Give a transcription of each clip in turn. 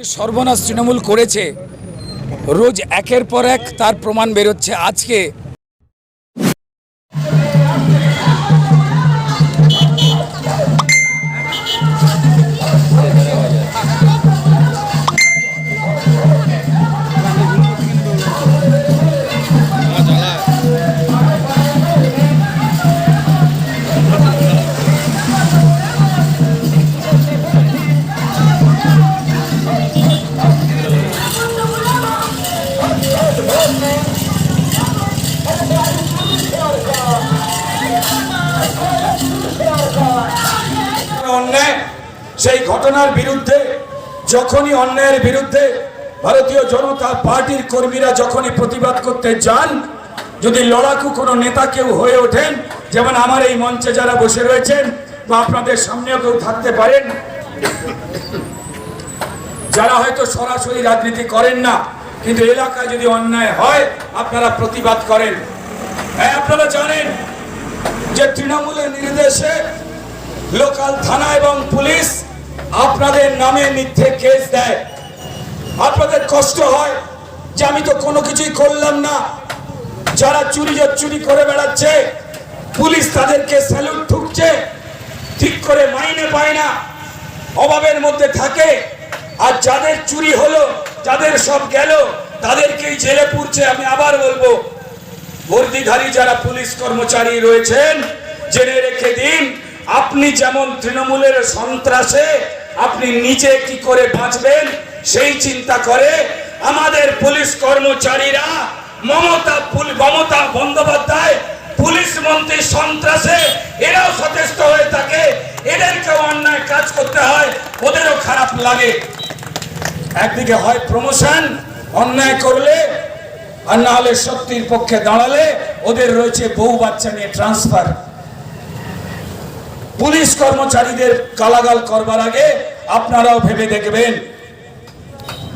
সর্বনাশ তৃণমূল করেছে। রোজ একের পর এক তার প্রমাণ বেরোচ্ছে। আজকে সেই ঘটনার বিরুদ্ধে, যখনই অন্যায়ের বিরুদ্ধে ভারতীয় জনতা পার্টির কর্মীরা যখনই প্রতিবাদ করতে যান, যদি লড়াকু কোনো নেতা কেউ হয়ে ওঠেন, যেমন আমার এই মঞ্চে যারা বসে রয়েছেন, বা আপনাদের সামনেও কেউ থাকতে পারেন, যারা হয়তো সরাসরি রাজনীতি করেন না, কিন্তু এলাকায় যদি অন্যায় হয়, আপনারা প্রতিবাদ করেন। হ্যাঁ আপনারা জানেন যে তৃণমূলের নির্দেশে লোকাল থানা এবং পুলিশ আপনাদের নামে মিথ্যে কেস দেয়। আপনাদের কষ্ট হয় যে আমি তো কোনো কিছুই করলাম না। যারা চুরি চুরি করে বেড়াচ্ছে, পুলিশ তাদেরকে স্যালুট ঠুকছে, ঠিক করে মাইনে পায় না। অভাবের মধ্যে থাকে। আর যাদের চুরি হলো, যাদের সব গেল, তাদেরকেই জেলে পুরছে আমি আবার বলব বর্দিধারী যারা পুলিশ কর্মচারী রয়েছেন, জেনে রেখে দিন, আপনি যেমন তৃণমূলের সন্ত্রাসে আপনি নিজে কি করে বাঁচবেন? সেই চিন্তা করে আমাদের পুলিশ কর্মচারীরা মমতা মমতা বন্দ্যোপাধ্যায়, পুলিশ মন্ত্রী সন্ত্রাসে এরাও সচেষ্ট হয়ে থাকে। এদেরকেও অন্যায় কাজ করতে হয়, ওদেরও খারাপ লাগে। একদিকে হয় প্রমোশন অন্যায় করলে আর না হলে সত্যির পক্ষে দাঁড়ালে ওদের রয়েছে বউ বাচ্চা নিয়ে ট্রান্সফার পুলিশ কর্মচারীদের গালাগাল করবার আগে আপনারাও ভেবে দেখবেন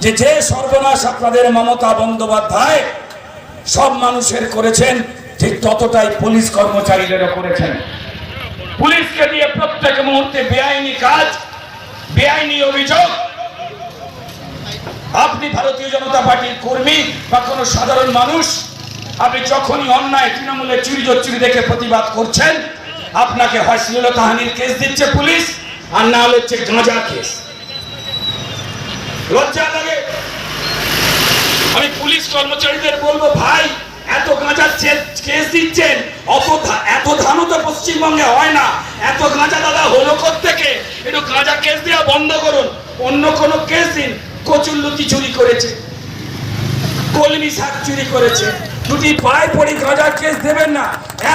যে যে সর্বনাশ আপনাদের মমতা বন্দ্যোপাধ্যায় সব মানুষের করেছেন, ঠিক ততটাই পুলিশ কর্মচারীদেরও করেছেন। পুলিশকে দিয়ে প্রত্যেক মুহূর্তে বেআইনি কাজ, বেআইনি অভিযোগ। আপনি ভারতীয় জনতা পার্টির কর্মী বা কোনো সাধারণ মানুষ, আপনি যখনই অন্যায় তৃণমূলের চুরি দেখে প্রতিবাদ করছেন আপনাকে হয় শ্লীলতাহানির কেস দিচ্ছে পুলিশ, আর না হলে হচ্ছে গাঁজা কেস লজ্জা লাগে। আমি পুলিশ কর্মচারীদের বলব, ভাই, এত গাঁজা কেস দিচ্ছেন এত ধানও তো পশ্চিমবঙ্গে হয় না, এত গাঁজা দাদা হলো থেকে একটু গাঁজা কেস দেওয়া বন্ধ করুন। অন্য কোনো কেস দিন। কচুর কচুল্লুতি চুরি করেছে। কলমি শাক চুরি করেছে। দুটি পায় পড়ি গাঁজা কেস দেবেন না।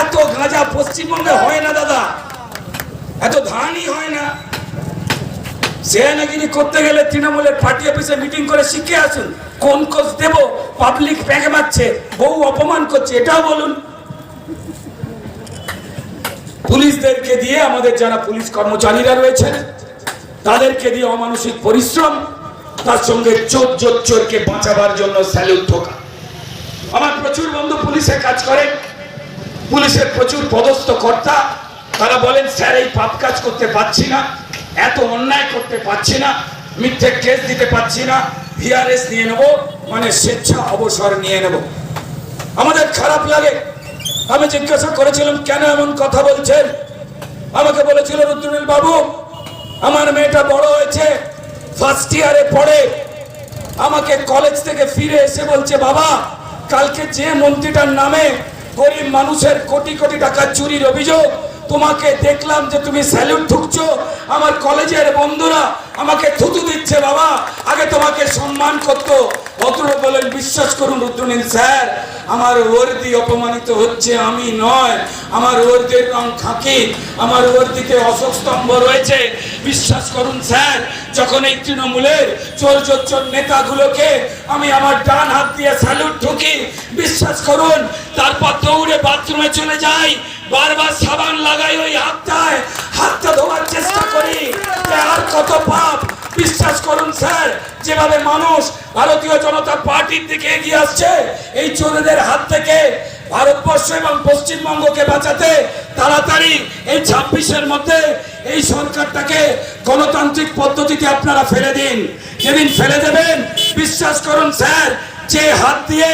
এত গাঁজা পশ্চিমবঙ্গে হয় না, দাদা। এত ধানই হয় না। সেনাগিরি করতে গেলে তৃণমূলের পার্টি অফিসে মিটিং করে শিখে আসুন। কোন কোচ দেব? পাবলিক প্যাকে মারছে বহু অপমান করছে, এটাও বলুন। পুলিশদেরকে দিয়ে আমাদের যারা পুলিশ কর্মচারীরা রয়েছেন, তাদেরকে দিয়ে অমানসিক পরিশ্রম, তার সঙ্গে চোর চোর চোরকে বাঁচাবার জন্য স্যালুট ঠোকা। আমার প্রচুর বন্ধু পুলিশে কাজ করে। পুলিশের প্রচুর পদস্থ কর্তা। তারা বলেন, স্যার, এই পাপ কাজ করতে পারছি না। এত অন্যায় করতে পারছি না। মিথ্যে কেস দিতে পারছি না। ভিআরএস নিয়ে নেব মানে স্বেচ্ছা অবসর নিয়ে নেব। আমাদের খারাপ লাগে। আমি জিজ্ঞাসা করেছিলাম, কেন এমন কথা বলছেন? আমাকে বলেছিল, রুদ্রনীল বাবু, আমার মেয়েটা বড় হয়েছে ফার্স্ট ইয়ারে পড়ে। আমাকে কলেজ থেকে ফিরে এসে বলছে, বাবা কালকে যে মন্ত্রীটার নামে গরিব মানুষের কোটি কোটি টাকা চুরির অভিযোগ, তোমাকে দেখলাম যে তুমি স্যালুট ঠুকছো আমার কলেজের বন্ধুরা আমাকে থুতু দিচ্ছে, বাবা। আগে তোমাকে সম্মান করতো। অতুল বলেন বিশ্বাস করুন রুদ্রনীল স্যার, আমার ওর্দি অপমানিত হচ্ছে, আমি নয়। আমার ওর্দির রং খাকি, আমার ওর্দিতে অশোক স্তম্ভ রয়েছে। বিশ্বাস করুন স্যার, যখন এই তৃণমূলের চোর চোর নেতাগুলোকে আমি আমার ডান হাত দিয়ে ঢুকি বিশ্বাস করুন, তারপর দৌড়ে বাথরুমে চলে যাই, বারবার সাবান লাগাই ওই হাতটায় হাতটা ধোয়ার চেষ্টা করি আর কত পাপ। বিশ্বাস করুন স্যার, যেভাবে মানুষ ভারতীয় জনতা পার্টির দিকে এগিয়ে আসছে, এই চোরেদের হাত থেকে ভারতবর্ষ এবং পশ্চিমবঙ্গকে বাঁচাতে তাড়াতাড়ি এই ছাব্বিশের মধ্যে এই সরকারটাকে গণতান্ত্রিক পদ্ধতিতে আপনারা ফেলে দিন। যেদিন ফেলে দেবেন, বিশ্বাস করুন স্যার যে হাত দিয়ে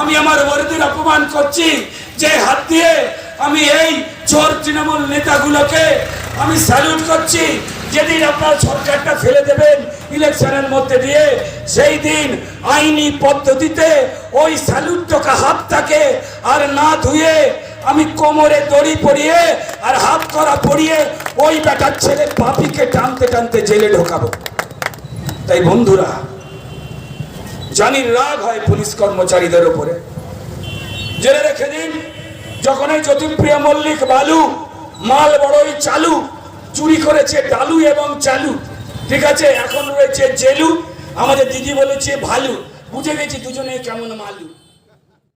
আমি আমার বর্দির অপমান করছি, যে হাত দিয়ে আমি এই চোর তৃণমূল নেতাগুলোকে আমি স্যালুট করছি, যেদিন আপনার সরকারটা ফেলে দেবেন ইলেকশনের মধ্যে দিয়ে, সেই দিন আইনি পদ্ধতিতে ওই স্যালুট টোকা হাতটাকে আর না ধুয়ে আমি কোমরে দড়ি পরিয়ে আর হাত করা পরিয়ে ওই বেটার ছেলে পাপিকে টানতে টানতে জেলে ঢোকাবো। তাই বন্ধুরা জানি রাগ হয় পুলিশ কর্মচারীদের উপরে। জেনে রেখে দিন, যখন এই জ্যোতিপ্রিয় মল্লিক বালু, মাল বড়ই চালু, চুরি করেছে ডালু এবং চালু, ঠিক আছে? এখন রয়েছে জেলু, আমাদের দিদি বলেছে ভালু, বুঝে গেছি দুজনে কেমন মালু।